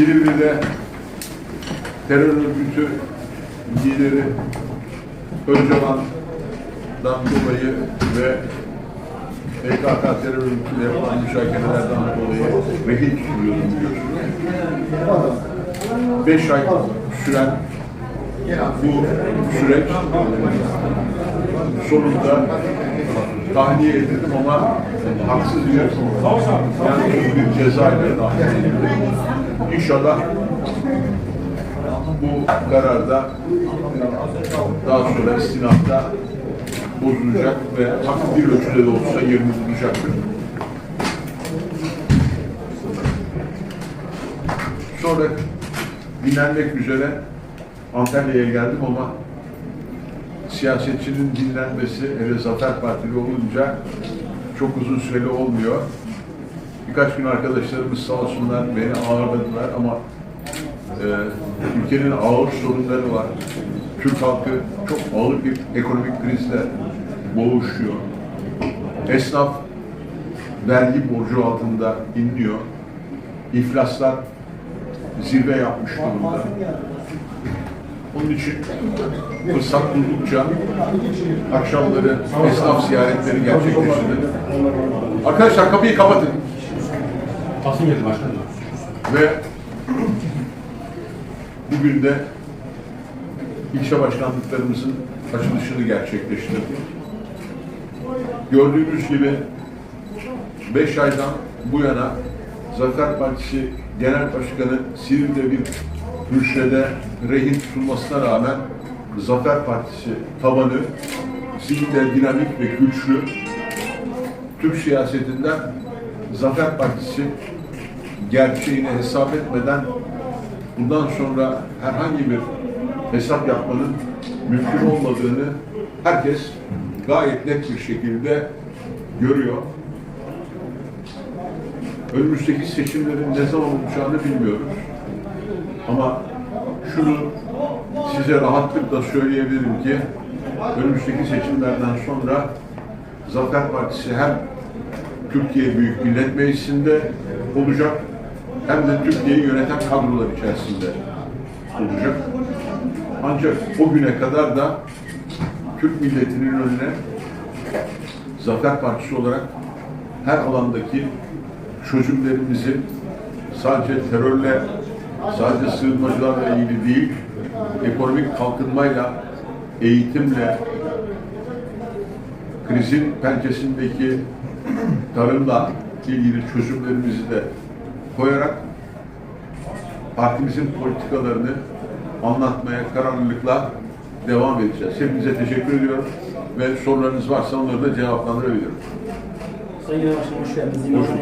Silivri'de terör örgütü lideri Öcalan'dan dolayı ve PKK terör örgütüyle yapılan müşakerelerden dolayı rehin tutuluyordum biliyorsunuz. Beş ay süren bu süreç sonunda tahliye edildim ama haksız bir yani bir ceza ile tahliye edildim. İnşallah bu kararda daha sonra istinafta bozulacak ve hafif bir ölçüde de olsa yerini bulacaktır. Sonra dinlenmek üzere Antalya'ya geldim ama siyasetçinin dinlenmesi hele Zafer Partili olunca çok uzun süreli olmuyor. Birkaç gün arkadaşlarımız sağ olsunlar beni ağırladılar ama e, ülkenin ağır sorunları var. Türk halkı çok ağır bir ekonomik krizle boğuşuyor. Esnaf vergi borcu altında inliyor. İflaslar zirve yapmış durumda. Onun için fırsat buldukça akşamları esnaf ziyaretleri gerçekleştirdim. Arkadaşlar kapıyı kapatın. Basın geldi başkanım. Ve bugün de ilçe başkanlıklarımızın açılışını gerçekleştirdik. Gördüğünüz gibi 5 aydan bu yana Zafer Partisi Genel Başkanı Silivri'de bir rüşvede rehin tutulmasına rağmen Zafer Partisi tabanı zihinde dinamik ve güçlü Türk siyasetinden Zafer Partisi gerçeğini hesap etmeden bundan sonra herhangi bir hesap yapmanın mümkün olmadığını herkes gayet net bir şekilde görüyor. Önümüzdeki seçimlerin ne zaman olacağını bilmiyoruz. Ama şunu size rahatlıkla söyleyebilirim ki önümüzdeki seçimlerden sonra Zafer Partisi hem Türkiye Büyük Millet Meclisi'nde olacak hem de Türkiye'yi yöneten kadrolar içerisinde olacak. Ancak o güne kadar da Türk milletinin önüne Zafer Partisi olarak her alandaki çözümlerimizi sadece terörle, sadece sığınmacılarla ilgili değil, ekonomik kalkınmayla, eğitimle, krizin pençesindeki tarımla ilgili çözümlerimizi de koyarak partimizin politikalarını anlatmaya kararlılıkla devam edeceğiz. Hepinize teşekkür ediyorum ve sorularınız varsa onları da cevaplandırabilirim. Sayın Başkanım hoş geldiniz. Yine Başkan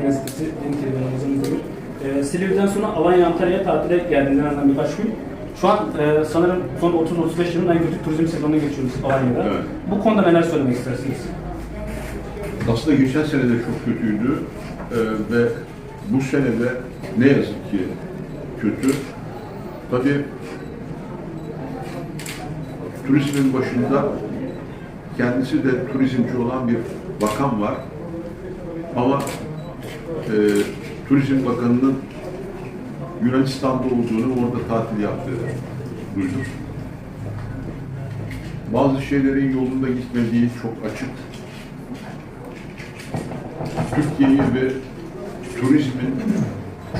Silivri'den sonra Alanya, Antalya'ya tatile geldiğinden hemen birkaç gün. Şu an e, sanırım son 30-35 yılın en kötü turizm sezonuna geçiyoruz Alanya'da. Evet. Bu konuda neler söylemek istersiniz? Aslında geçen sene de çok kötüydü Ee, ve bu sene de ne yazık ki kötü. Tabii turizmin başında kendisi de turizmci olan bir bakan var. Ama e, Turizm Bakanı'nın Yunanistan'da olduğunu, orada tatil yaptığını duydum. Bazı şeylerin yolunda gitmediği çok açık. Türkiye'yi ve turizmin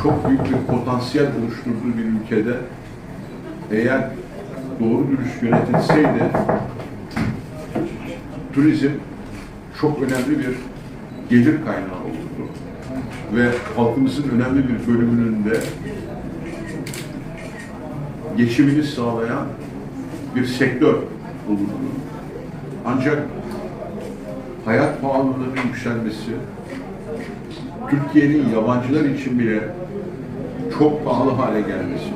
çok büyük bir potansiyel oluşturduğu bir ülkede eğer doğru dürüst yönetilseydi turizm çok önemli bir gelir kaynağı olurdu. Ve halkımızın önemli bir bölümünün de geçimini sağlayan bir sektör olurdu. Ancak hayat pahalılığının yükselmesi, Türkiye'nin yabancılar için bile çok pahalı hale gelmesi,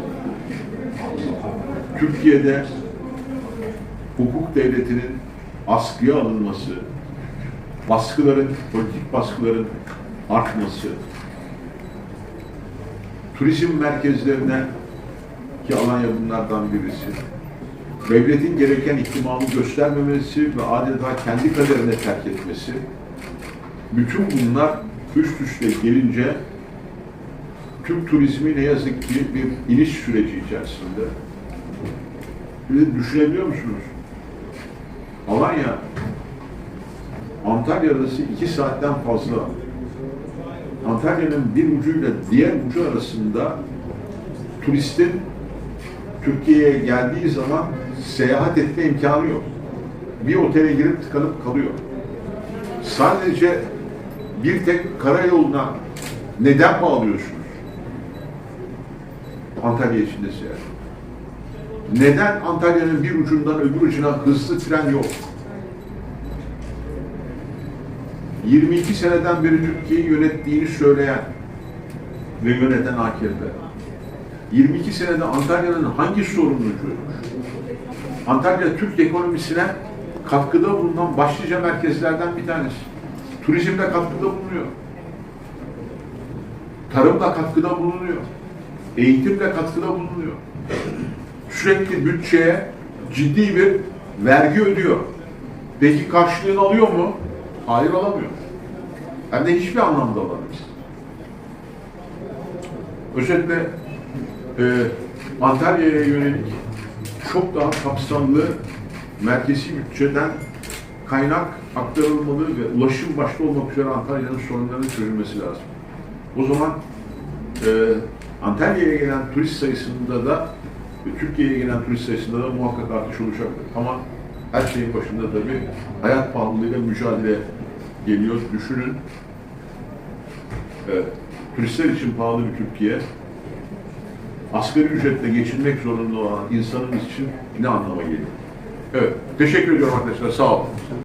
Türkiye'de hukuk devletinin askıya alınması, baskıların, politik baskıların artması, turizm merkezlerine ki Alanya bunlardan birisi, devletin gereken ihtimamı göstermemesi ve adeta kendi kaderine terk etmesi, bütün bunlar üst üste gelince Türk turizmi ne yazık ki bir iniş süreci içerisinde. De düşünebiliyor musunuz? Alanya, Antalya arası iki saatten fazla. Antalya'nın bir ucuyla diğer ucu arasında turistin Türkiye'ye geldiği zaman seyahat etme imkanı yok. Bir otele girip tıkanıp kalıyor. Sadece bir tek karayoluna neden bağlıyorsunuz? Antalya içinde seyahat. Neden Antalya'nın bir ucundan öbür ucuna hızlı tren yok? 22 seneden beri Türkiye'yi yönettiğini söyleyen ve yöneten AKP. 22 senede Antalya'nın hangi sorununu çözmüş? Antalya Türk ekonomisine katkıda bulunan başlıca merkezlerden bir tanesi. Turizmde katkıda bulunuyor. Tarımla katkıda bulunuyor. Eğitimle katkıda bulunuyor. Sürekli bütçeye ciddi bir vergi ödüyor. Peki karşılığını alıyor mu? Hayır alamıyor. Hem de hiçbir anlamda alamıyor. Özetle e, Antalya'ya yönelik çok daha kapsamlı merkezi bütçeden kaynak aktarılmalı ve ulaşım başta olmak üzere Antalya'nın sorunlarının çözülmesi lazım. O zaman e, Antalya'ya gelen turist sayısında da Türkiye'ye gelen turist sayısında da muhakkak artış olacaktır. Ama her şeyin başında tabii hayat pahalılığıyla mücadele geliyor. Düşünün, evet, turistler için pahalı bir Türkiye, asgari ücretle geçinmek zorunda olan insanın için ne anlama geliyor? Evet, teşekkür ediyorum arkadaşlar, sağ olun.